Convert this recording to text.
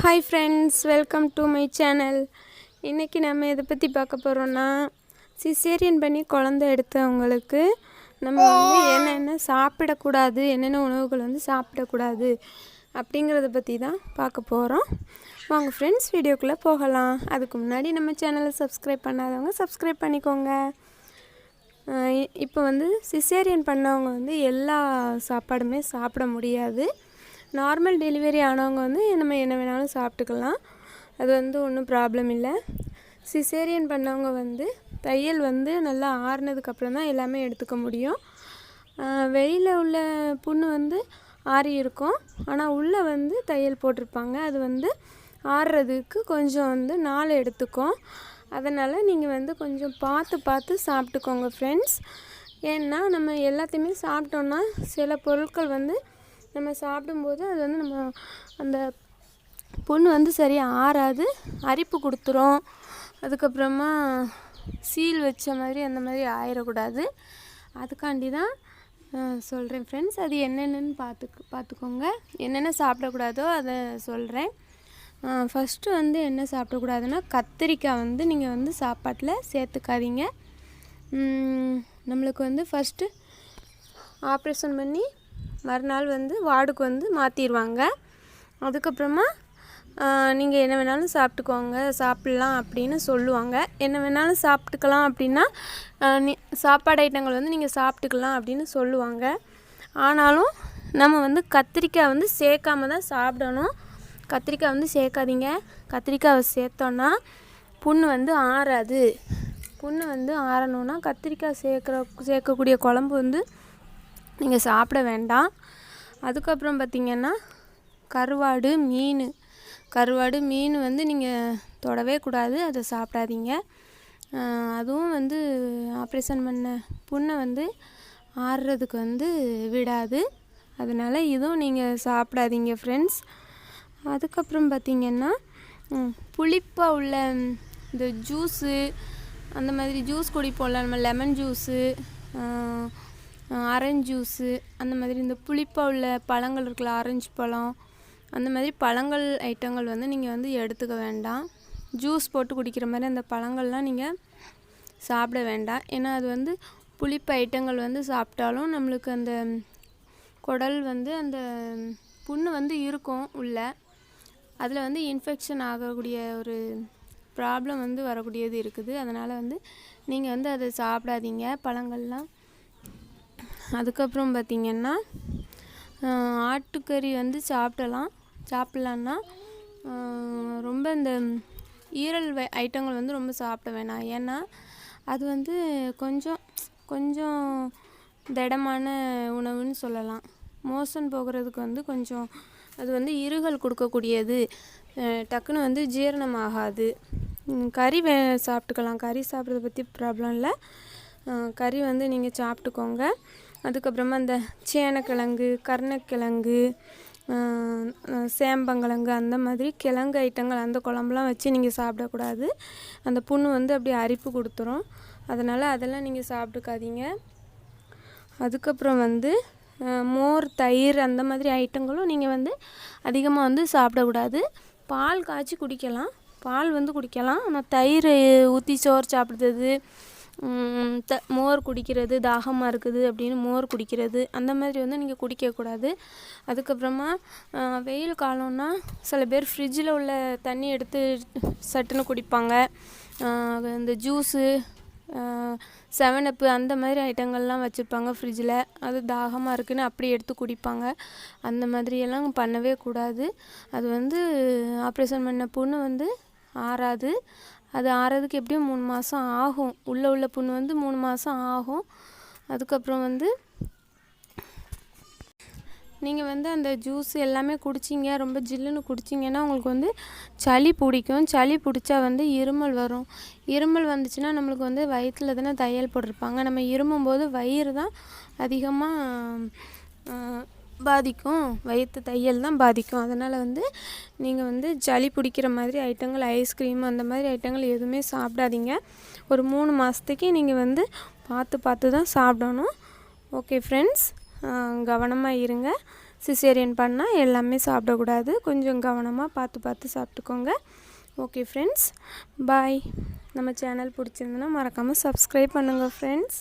Hi friends welcome to my channel இன்றைக்கி நம்ம இதை பற்றி பார்க்க போகிறோன்னா சிசேரியன் பண்ணி குழந்த எடுத்தவங்களுக்கு நம்ம வந்து என்னென்ன சாப்பிடக்கூடாது என்னென்ன உணவுகள் வந்து சாப்பிடக்கூடாது அப்படிங்கிறத பற்றி தான் பார்க்க போகிறோம் வாங்க ஃப்ரெண்ட்ஸ் வீடியோக்குள்ளே போகலாம். அதுக்கு முன்னாடி நம்ம சேனலை சப்ஸ்கிரைப் பண்ணாதவங்க சப்ஸ்கிரைப் பண்ணிக்கோங்க. இப்போ வந்து சிசேரியன் பண்ணவங்க வந்து எல்லா சாப்பாடுமே சாப்பிட முடியாது. நார்மல் டெலிவரி ஆனவங்க வந்து நம்ம என்ன வேணாலும் சாப்பிட்டுக்கலாம். அது வந்து ஒன்றும் ப்ராப்ளம் இல்லை. சிசேரியன் பண்ணவங்க வந்து தையல் வந்து நல்லா ஆறுனதுக்கப்புறம் தான் எல்லாமே எடுத்துக்க முடியும். வெளியில் உள்ள புண்ணு வந்து ஆறி இருக்கும். ஆனால் உள்ளே வந்து தையல் போட்டிருப்பாங்க. அது வந்து ஆறுறதுக்கு கொஞ்சம் வந்து நாள் எடுத்துக்கும். அதனால் நீங்கள் வந்து கொஞ்சம் பார்த்து பார்த்து சாப்பிட்டுக்கோங்க ஃப்ரெண்ட்ஸ் ஏன்னா நம்ம எல்லாத்தையுமே சாப்பிட்டோன்னா சில பொருட்கள் வந்து நம்ம சாப்பிடும்போது அது வந்து நம்ம அந்த பொண்ணு வந்து சரியாக ஆறாது. அரிப்பு கொடுத்துரும். அதுக்கப்புறமா சீல் வச்ச மாதிரி அந்த மாதிரி ஆயிடக்கூடாது அதுக்காண்டி தான் சொல்கிறேன் ஃப்ரெண்ட்ஸ் அது என்னென்னு பார்த்துக்கு பார்த்துக்கோங்க என்னென்ன சாப்பிடக்கூடாதோ அதை சொல்கிறேன் ஃபஸ்ட்டு வந்து என்ன சாப்பிடக்கூடாதுன்னா கத்திரிக்காய் வந்து நீங்கள் வந்து சாப்பாட்டில் சேர்த்துக்காதீங்க. நம்மளுக்கு வந்து ஃபஸ்ட்டு ஆப்ரேஷன் பண்ணி மறுநாள் வந்து வார்டுக்கு வந்து மாற்றிடுவாங்க அதுக்கப்புறமா நீங்கள் என்ன வேணாலும் சாப்பிட்டுக்கோங்க சாப்பிட்லாம் அப்படின்னு சொல்லுவாங்க. என்ன வேணாலும் சாப்பிட்டுக்கலாம் அப்படின்னா நீ சாப்பாடு ஐட்டங்கள் வந்து நீங்கள் சாப்பிட்டுக்கலாம் அப்படின்னு சொல்லுவாங்க. ஆனாலும் நம்ம வந்து கத்திரிக்காய் வந்து சேர்க்காம தான் சாப்பிடணும். கத்திரிக்காய் வந்து சேர்க்காதீங்க. கத்திரிக்காவை சேர்த்தோன்னா புண்ணு வந்து ஆறாது. புண்ணு வந்து ஆறணும்னா கத்திரிக்காய் சேர்க்குற சேர்க்கக்கூடிய குழம்பு வந்து நீங்கள் சாப்பிட வேண்டாம். அதுக்கப்புறம் பார்த்திங்கன்னா கருவாடு மீன். கருவாடு மீன் வந்து நீங்கள் தொடவே கூடாது. அதை சாப்பிடாதீங்க. அதுவும் வந்து ஆப்ரேஷன் பண்ண புண்ணை வந்து ஆறுறதுக்கு வந்து விடாது. அதனால் இதுவும் நீங்கள் சாப்பிடாதீங்க ஃப்ரெண்ட்ஸ் அதுக்கப்புறம் பார்த்திங்கன்னா புளிப்பாக உள்ள இந்த ஜூஸு அந்த மாதிரி ஜூஸ் குடிப்போம்ல நம்ம லெமன் ஜூஸு ஆரஞ்சு ஜூஸு அந்த மாதிரி இந்த புளிப்பாக உள்ள பழங்கள் இருக்குல்ல ஆரஞ்சு பழம் அந்த மாதிரி பழங்கள் ஐட்டங்கள் வந்து நீங்கள் வந்து எடுத்துக்க வேண்டாம். ஜூஸ் போட்டு குடிக்கிற மாதிரி அந்த பழங்கள்லாம் நீங்கள் சாப்பிட வேண்டாம். ஏன்னா அது வந்து புளிப்பு ஐட்டங்கள் வந்து சாப்பிட்டாலும் நம்மளுக்கு அந்த குடல் வந்து அந்த புண்ணு வந்து இருக்கும் உள்ள. அதில் வந்து இன்ஃபெக்ஷன் ஆகக்கூடிய ஒரு ப்ராப்ளம் வந்து வரக்கூடியது இருக்குது. அதனால் வந்து நீங்கள் வந்து அதை சாப்பிடாதீங்க. பழங்கள்லாம் அதுக்கப்புறம் பார்த்திங்கன்னா ஆட்டுக்கறி வந்து சாப்பிடலாம். சாப்பிட்லான்னா ரொம்ப இந்த ஈரல் வை ஐட்டங்கள் வந்து ரொம்ப சாப்பிட வேணாம். ஏன்னா அது வந்து கொஞ்சம் கொஞ்சம் திடமான உணவுன்னு சொல்லலாம். மோசன் போகிறதுக்கு வந்து கொஞ்சம் அது வந்து இருகல் கொடுக்கக்கூடியது. டக்குன்னு வந்து ஜீரணமாகாது. கறி வே சாப்பிட்டுக்கலாம். கறி சாப்பிட்றத பற்றி ப்ராப்ளம் இல்லை. கறி வந்து நீங்கள் சாப்பிட்டுக்கோங்க. அதுக்கப்புறமா இந்த சேனக்கிழங்கு கருணக்கிழங்கு சேம்பங்கிழங்கு அந்த மாதிரி கிழங்கு ஐட்டங்கள் அந்த குழம்புலாம் வச்சு நீங்கள் சாப்பிடக்கூடாது. அந்த புண்ணு வந்து அப்படியே அரிப்பு கொடுத்துரும். அதனால் அதெல்லாம் நீங்கள் சாப்பிட்டுக்காதீங்க. அதுக்கப்புறம் வந்து மோர் தயிர் அந்த மாதிரி ஐட்டங்களும் நீங்கள் வந்து அதிகமாக வந்து சாப்பிடக்கூடாது. பால் காய்ச்சி குடிக்கலாம். பால் வந்து குடிக்கலாம். ஆனால் தயிர் ஊற்றி சோறு சாப்பிடுறது த மோர் குடிக்கிறது தாகமாக இருக்குது அப்படின்னு மோர் குடிக்கிறது அந்த மாதிரி வந்து நீங்கள் குடிக்கக்கூடாது. அதுக்கப்புறமா வெயில் காலம்னா சில பேர் ஃப்ரிட்ஜில் உள்ள தண்ணி எடுத்து சட்டுன்னு குடிப்பாங்க. இந்த ஜூஸு செவன் அப்பு அந்த மாதிரி ஐட்டங்கள்லாம் வச்சுருப்பாங்க ஃப்ரிட்ஜில் அது தாகமாக இருக்குன்னு அப்படி எடுத்து குடிப்பாங்க. அந்த மாதிரியெல்லாம் பண்ணவே கூடாது. அது வந்து ஆப்ரேஷன் பண்ண புண்ணு வந்து ஆறாது. அது ஆறதுக்கு எப்படியும் மூணு மாதம் ஆகும். உள்ளே உள்ள புண் வந்து மூணு மாதம் ஆகும். அதுக்கப்புறம் வந்து நீங்கள் வந்து அந்த ஜூஸ் எல்லாமே குடிச்சிங்க ரொம்ப ஜில்லுன்னு குடிச்சிங்கன்னா உங்களுக்கு வந்து சளி பிடிக்கும். சளி பிடிச்சா வந்து இருமல் வரும். இருமல் வந்துச்சுன்னா நம்மளுக்கு வந்து வயிற்றில் தானே தையல் போட்டிருப்பாங்க. நம்ம இருமும்போது வயிறு தான் அதிகமாக பாதிக்கும். வயிற்று தையல் தான் பாதிக்கும். அதனால் வந்து நீங்கள் வந்து சளி பிடிக்கிற மாதிரி ஐட்டங்கள் ஐஸ்கிரீம் அந்த மாதிரி ஐட்டங்கள் எதுவுமே சாப்பிடாதீங்க. ஒரு மூணு மாதத்துக்கு நீங்கள் வந்து பார்த்து பார்த்து தான் சாப்பிடணும். ஓகே ஃப்ரெண்ட்ஸ் கவனமாக இருங்க. சிசேரியன் பண்ணால் எல்லாமே சாப்பிடக்கூடாது. கொஞ்சம் கவனமாக பார்த்து பார்த்து சாப்பிட்டுக்கோங்க. ஓகே ஃப்ரெண்ட்ஸ் பாய் நம்ம சேனல் பிடிச்சிருந்துன்னா மறக்காமல் சப்ஸ்கிரைப் பண்ணுங்கள் ஃப்ரெண்ட்ஸ்